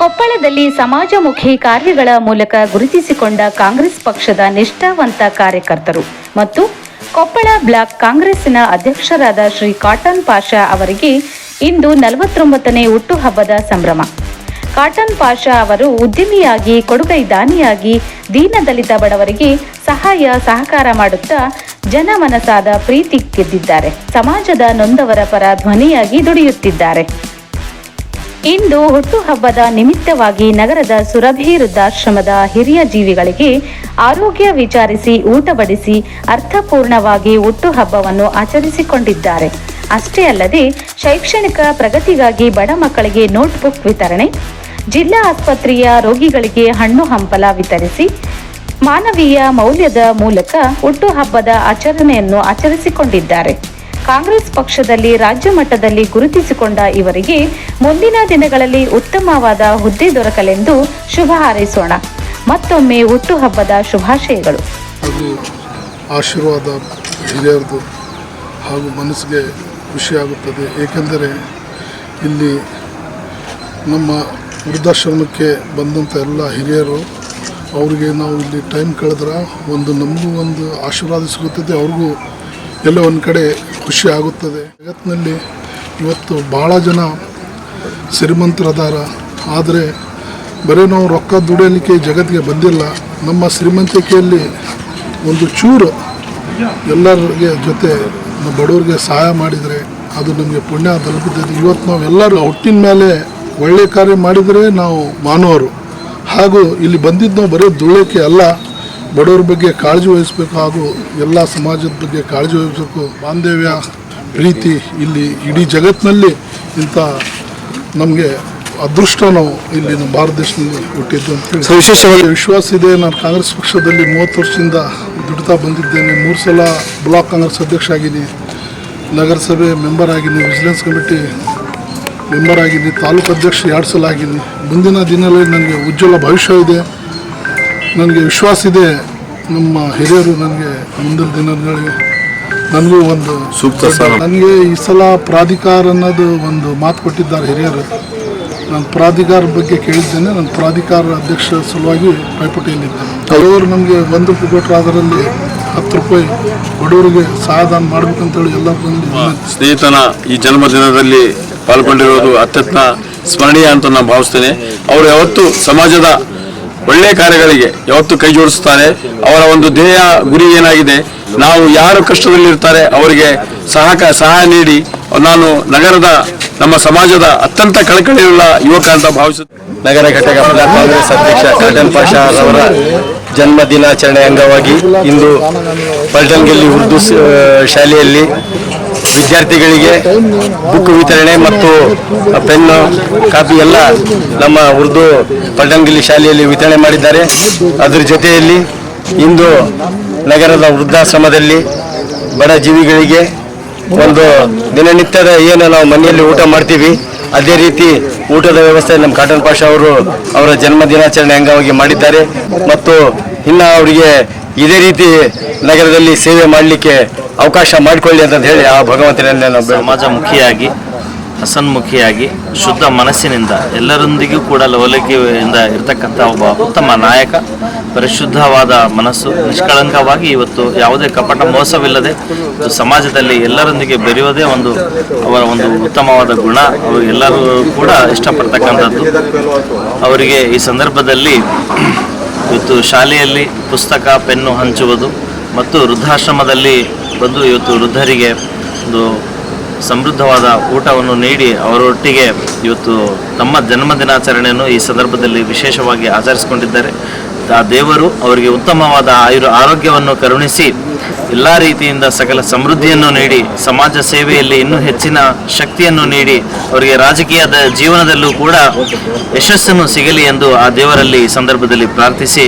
ಕೊಪ್ಪಳದಲ್ಲಿ ಸಮಾಜಮುಖಿ ಕಾರ್ಯಗಳ ಮೂಲಕ ಗುರುತಿಸಿಕೊಂಡ ಕಾಂಗ್ರೆಸ್ ಪಕ್ಷದ ನಿಷ್ಠಾವಂತ ಕಾರ್ಯಕರ್ತರು ಮತ್ತು ಕೊಪ್ಪಳ ಬ್ಲಾಕ್ ಕಾಂಗ್ರೆಸ್ಸಿನ ಅಧ್ಯಕ್ಷರಾದ ಶ್ರೀ ಕಾಟನ್ ಪಾಷಾ ಅವರಿಗೆ ಇಂದು ನಲವತ್ತೊಂಬತ್ತನೇ ಹುಟ್ಟುಹಬ್ಬದ ಸಂಭ್ರಮ. ಕಾಟನ್ ಪಾಷಾ ಅವರು ಉದ್ಯಮಿಯಾಗಿ, ಕೊಡುಗೈ ದಾನಿಯಾಗಿ, ದೀನದಲಿತ ಬಡವರಿಗೆ ಸಹಾಯ, ಸಹಕಾರ ಮಾಡುತ್ತಾ ಜನಮನಸಾದ ಪ್ರೀತಿ ಗೆದ್ದಿದ್ದಾರೆ. ಸಮಾಜದ ನೊಂದವರ ಪರ ಧ್ವನಿಯಾಗಿ ದುಡಿಯುತ್ತಿದ್ದಾರೆ. ಇಂದು ಹುಟ್ಟುಹಬ್ಬದ ನಿಮಿತ್ತವಾಗಿ ನಗರದ ಸುರಭಿ ವೃದ್ಧಾಶ್ರಮದ ಹಿರಿಯ ಜೀವಿಗಳಿಗೆ ಆರೋಗ್ಯ ವಿಚಾರಿಸಿ ಊಟ ಬಡಿಸಿ ಅರ್ಥಪೂರ್ಣವಾಗಿ ಹುಟ್ಟುಹಬ್ಬವನ್ನು ಆಚರಿಸಿಕೊಂಡಿದ್ದಾರೆ. ಅಷ್ಟೇ ಅಲ್ಲದೆ ಶೈಕ್ಷಣಿಕ ಪ್ರಗತಿಗಾಗಿ ಬಡ ಮಕ್ಕಳಿಗೆ ನೋಟ್ಬುಕ್ ವಿತರಣೆ, ಜಿಲ್ಲಾ ಆಸ್ಪತ್ರೆಯ ರೋಗಿಗಳಿಗೆ ಹಣ್ಣು ಹಂಪಲ ವಿತರಿಸಿ, ಮಾನವೀಯ ಮೌಲ್ಯದ ಮೂಲಕ ಹುಟ್ಟುಹಬ್ಬದ ಆಚರಣೆಯನ್ನು ಆಚರಿಸಿಕೊಂಡಿದ್ದಾರೆ. ಕಾಂಗ್ರೆಸ್ ಪಕ್ಷದಲ್ಲಿ ರಾಜ್ಯ ಮಟ್ಟದಲ್ಲಿ ಗುರುತಿಸಿಕೊಂಡ ಇವರಿಗೆ ಮುಂದಿನ ದಿನಗಳಲ್ಲಿ ಉತ್ತಮವಾದ ಹುದ್ದೆ ದೊರಕಲೆಂದು ಶುಭ ಹಾರೈಸೋಣ. ಮತ್ತೊಮ್ಮೆ ಹುಟ್ಟುಹಬ್ಬದ ಶುಭಾಶಯಗಳು. ಆಶೀರ್ವಾದ ಹಿರಿಯರದು ಹಾಗೂ ಮನಸ್ಸಿಗೆ ಖುಷಿಯಾಗುತ್ತದೆ ಏಕೆಂದರೆ ಇಲ್ಲಿ ನಮ್ಮ ವೃದ್ಧಾಶ್ರಮಕ್ಕೆ ಬಂದಂಥ ಎಲ್ಲ ಹಿರಿಯರು, ಅವರಿಗೆ ನಾವು ಇಲ್ಲಿ ಟೈಮ್ ಕಳೆದ್ರೆ ಒಂದು ನಮಗೂ ಒಂದು ಆಶೀರ್ವಾದ ಸಿಗುತ್ತದೆ. ಅವ್ರಿಗೂ ಎಲ್ಲೋ ಒಂದು ಕಡೆ ಖುಷಿ ಆಗುತ್ತದೆ. ಜಗತ್ತಿನಲ್ಲಿ ಇವತ್ತು ಭಾಳ ಜನ ಶ್ರೀಮಂತರದಾರ. ಆದರೆ ಬರೀ ನಾವು ರೊಕ್ಕ ದುಡಿಯಲಿಕ್ಕೆ ಜಗತ್ತಿಗೆ ಬಂದಿಲ್ಲ. ನಮ್ಮ ಶ್ರೀಮಂತಿಕೆಯಲ್ಲಿ ಒಂದು ಚೂರು ಎಲ್ಲರಿಗೆ ಜೊತೆ ನಮ್ಮ ಬಡವರಿಗೆ ಸಹಾಯ ಮಾಡಿದರೆ ಅದು ನಮಗೆ ಪುಣ್ಯ ತಲುಪುತ್ತದೆ. ಇವತ್ತು ನಾವು ಎಲ್ಲರೂ ಹುಟ್ಟಿನ ಮೇಲೆ ಒಳ್ಳೆಯ ಕಾರ್ಯ ಮಾಡಿದರೆ ನಾವು ಮಾನವರು. ಹಾಗೂ ಇಲ್ಲಿ ಬಂದಿದ್ದು ನಾವು ಬರೀ ದುಳಕ್ಕೆ ಅಲ್ಲ ಬಡವರ ಬಗ್ಗೆ ಕಾಳಜಿ ವಹಿಸಬೇಕು ಹಾಗೂ ಎಲ್ಲ ಸಮಾಜದ ಬಗ್ಗೆ ಕಾಳಜಿ ವಹಿಸಬೇಕು. ಬಾಂಧವ್ಯ ಪ್ರೀತಿ ಇಲ್ಲಿ ಇಡೀ ಜಗತ್ತಿನಲ್ಲಿ ಇಂಥ ನಮಗೆ ಅದೃಷ್ಟ ನಾವು ಇಲ್ಲಿ ನಮ್ಮ ಭಾರತ ದೇಶದಲ್ಲಿ ಹುಟ್ಟಿದ್ದು ಅಂತೇಳಿ ವಿಶೇಷವಾಗಿ ವಿಶ್ವಾಸ ಇದೆ. ನಾನು ಕಾಂಗ್ರೆಸ್ ಪಕ್ಷದಲ್ಲಿ ಮೂವತ್ತು ವರ್ಷದಿಂದ ದುಡಿತಾ ಬಂದಿದ್ದೇನೆ. ಮೂರು ಸಲ ಬ್ಲಾಕ್ ಕಾಂಗ್ರೆಸ್ ಅಧ್ಯಕ್ಷ ಆಗಿದ್ದೀನಿ. ನಗರಸಭೆ ಮೆಂಬರ್ ಆಗಿದ್ದೀನಿ. ವಿಜಿಲೆನ್ಸ್ ಕಮಿಟಿ ಮೆಂಬರ್ ಆಗಿದ್ದೀನಿ. ತಾಲೂಕು ಅಧ್ಯಕ್ಷ ಎರಡು ಸಲ ಆಗಿದ್ದೀನಿ. ಮುಂದಿನ ದಿನಗಳಲ್ಲಿ ನನಗೆ ಉಜ್ವಲ ಭವಿಷ್ಯ ಇದೆ. ನನಗೆ ವಿಶ್ವಾಸ ಇದೆ. ನಮ್ಮ ಹಿರಿಯರು ನನಗೆ ಮುಂದಿನ ದಿನಗಳಲ್ಲಿ ನನಗೂ ಒಂದು ಸೂಕ್ತ. ನನಗೆ ಈ ಸಲ ಪ್ರಾಧಿಕಾರ ಅನ್ನೋದು ಒಂದು ಮಾತು ಕೊಟ್ಟಿದ್ದಾರೆ ಹಿರಿಯರು. ನಾನು ಪ್ರಾಧಿಕಾರ ಬಗ್ಗೆ ಕೇಳಿದ್ದೇನೆ. ನಾನು ಪ್ರಾಧಿಕಾರ ಅಧ್ಯಕ್ಷ ಸಲುವಾಗಿ ಪೈಪೋಟಿಯಲ್ಲಿದ್ದೇನೆ ಅವರು ನಮಗೆ ಒಂದು ರೂಪಾಯಿ ಕೊಟ್ಟರೆ ಅದರಲ್ಲಿ ಹತ್ತು ರೂಪಾಯಿ ಬಡವರಿಗೆ ಸಹಾಯದಾನ ಮಾಡಬೇಕಂತೇಳಿ ಎಲ್ಲ ಬಂದು ಸ್ನೇಹಿತನ ಈ ಜನ್ಮದಿನದಲ್ಲಿ ಪಾಲ್ಗೊಂಡಿರೋದು ಅತ್ಯಂತ ಸ್ಮರಣೀಯ ಅಂತ ನಾನು ಭಾವಿಸ್ತೇನೆ. ಅವರು ಯಾವತ್ತು ಸಮಾಜದ ಒಳ್ಳೆಯ ಕಾರ್ಯಗಳಿಗೆ ಯಾವತ್ತು ಕೈ ಜೋಡಿಸ್ತಾರೆ. ಅವರ ಒಂದು ಧ್ಯೇಯ ಗುರಿ ಏನಾಗಿದೆ, ನಾವು ಯಾರು ಕಷ್ಟದಲ್ಲಿರ್ತಾರೆ, ಅವರಿಗೆ ಸಹಕ, ಸಹಾಯ ನೀಡಿ, ನಾನು ನಗರದ, ನಮ್ಮ ಸಮಾಜದ ಅತ್ಯಂತ ಕಳಕಳಿಯುಳ್ಳ ಯುವಕ ಅಂತ ಭಾವಿಸುತ್ತೇನೆ. ನಗರ ಘಟಕದ ಕಾಂಗ್ರೆಸ್ ಅಧ್ಯಕ್ಷ ಕಲ್ಟನ್ ಪಾಷಾ ಅವರ ಜನ್ಮ ದಿನಾಚರಣೆ ಅಂಗವಾಗಿ ಇಂದು ಪಲ್ಟನ್ಗಲ್ಲಿ ಉರ್ದು ಶಾಲೆಯಲ್ಲಿ ವಿದ್ಯಾರ್ಥಿಗಳಿಗೆ ಬುಕ್ ವಿತರಣೆ ಮತ್ತು ಪೆನ್ನು ಕಾಪಿ ಎಲ್ಲ ನಮ್ಮ ಉರ್ದು ಪಡಂಗಿಲಿ ಶಾಲೆಯಲ್ಲಿ ವಿತರಣೆ ಮಾಡಿದ್ದಾರೆ. ಅದರ ಜೊತೆಯಲ್ಲಿ ಇಂದು ನಗರದ ವೃದ್ಧಾಶ್ರಮದಲ್ಲಿ ಬಡ ಜೀವಿಗಳಿಗೆ ಒಂದು ದಿನನಿತ್ಯದ ಏನು ನಾವು ಮನೆಯಲ್ಲಿ ಊಟ ಮಾಡ್ತೀವಿ, ಅದೇ ರೀತಿ ಊಟದ ವ್ಯವಸ್ಥೆ ನಮ್ಮ ಕಾಟನ್ ಪಾಷ ಅವರು ಅವರ ಜನ್ಮ ದಿನಾಚರಣೆ ಅಂಗವಾಗಿ ಮಾಡಿದ್ದಾರೆ. ಮತ್ತು ಇನ್ನು ಅವರಿಗೆ ಇದೇ ರೀತಿ ನಗರದಲ್ಲಿ ಸೇವೆ ಮಾಡಲಿಕ್ಕೆ ಅವಕಾಶ ಮಾಡಿಕೊಳ್ಳಿ ಅಂತ ಹೇಳಿ ಆ ಭಗವಂತನಲ್ಲಿ ಸಮಾಜ ಮುಖಿಯಾಗಿ ಹಸನ್ಮುಖಿಯಾಗಿ ಶುದ್ಧ ಮನಸ್ಸಿನಿಂದ ಎಲ್ಲರೊಂದಿಗೂ ಕೂಡ ಲವಲಿಕೆಯಿಂದ ಇರತಕ್ಕಂಥ ಒಬ್ಬ ಉತ್ತಮ ನಾಯಕ, ಪರಿಶುದ್ಧವಾದ ಮನಸ್ಸು, ನಿಷ್ಕಳಂಕವಾಗಿ ಇವತ್ತು ಯಾವುದೇ ಕಪಟ ಮೋಸವಿಲ್ಲದೆ ಸಮಾಜದಲ್ಲಿ ಎಲ್ಲರೊಂದಿಗೆ ಬೆರೆಯೋದೇ ಒಂದು ಅವರ ಒಂದು ಉತ್ತಮವಾದ ಗುಣ. ಅವರು ಎಲ್ಲರೂ ಕೂಡ ಇಷ್ಟಪಡ್ತಕ್ಕಂಥದ್ದು. ಅವರಿಗೆ ಈ ಸಂದರ್ಭದಲ್ಲಿ ಇವತ್ತು ಶಾಲೆಯಲ್ಲಿ ಪುಸ್ತಕ, ಪೆನ್ನು ಹಂಚುವುದು ಮತ್ತು ವೃದ್ಧಾಶ್ರಮದಲ್ಲಿ ಬಂದು ಇವತ್ತು ವೃದ್ಧರಿಗೆ ಒಂದು ಸಮೃದ್ಧವಾದ ಊಟವನ್ನು ನೀಡಿ ಅವರೊಟ್ಟಿಗೆ ಇವತ್ತು ತಮ್ಮ ಜನ್ಮದಿನಾಚರಣೆಯನ್ನು ಈ ಸಂದರ್ಭದಲ್ಲಿ ವಿಶೇಷವಾಗಿ ಆಚರಿಸಿಕೊಂಡಿದ್ದಾರೆ. ಆ ದೇವರು ಅವರಿಗೆ ಉತ್ತಮವಾದ ಆಯುರ್, ಆರೋಗ್ಯವನ್ನು ಕರುಣಿಸಿ ಎಲ್ಲ ರೀತಿಯಿಂದ ಸಕಲ ಸಮೃದ್ಧಿಯನ್ನು ನೀಡಿ, ಸಮಾಜ ಸೇವೆಯಲ್ಲಿ ಇನ್ನೂ ಹೆಚ್ಚಿನ ಶಕ್ತಿಯನ್ನು ನೀಡಿ, ಅವರಿಗೆ ರಾಜಕೀಯದ ಜೀವನದಲ್ಲೂ ಕೂಡ ಯಶಸ್ಸನ್ನು ಸಿಗಲಿ ಎಂದು ಆ ದೇವರಲ್ಲಿ ಸಂದರ್ಭದಲ್ಲಿ ಪ್ರಾರ್ಥಿಸಿ.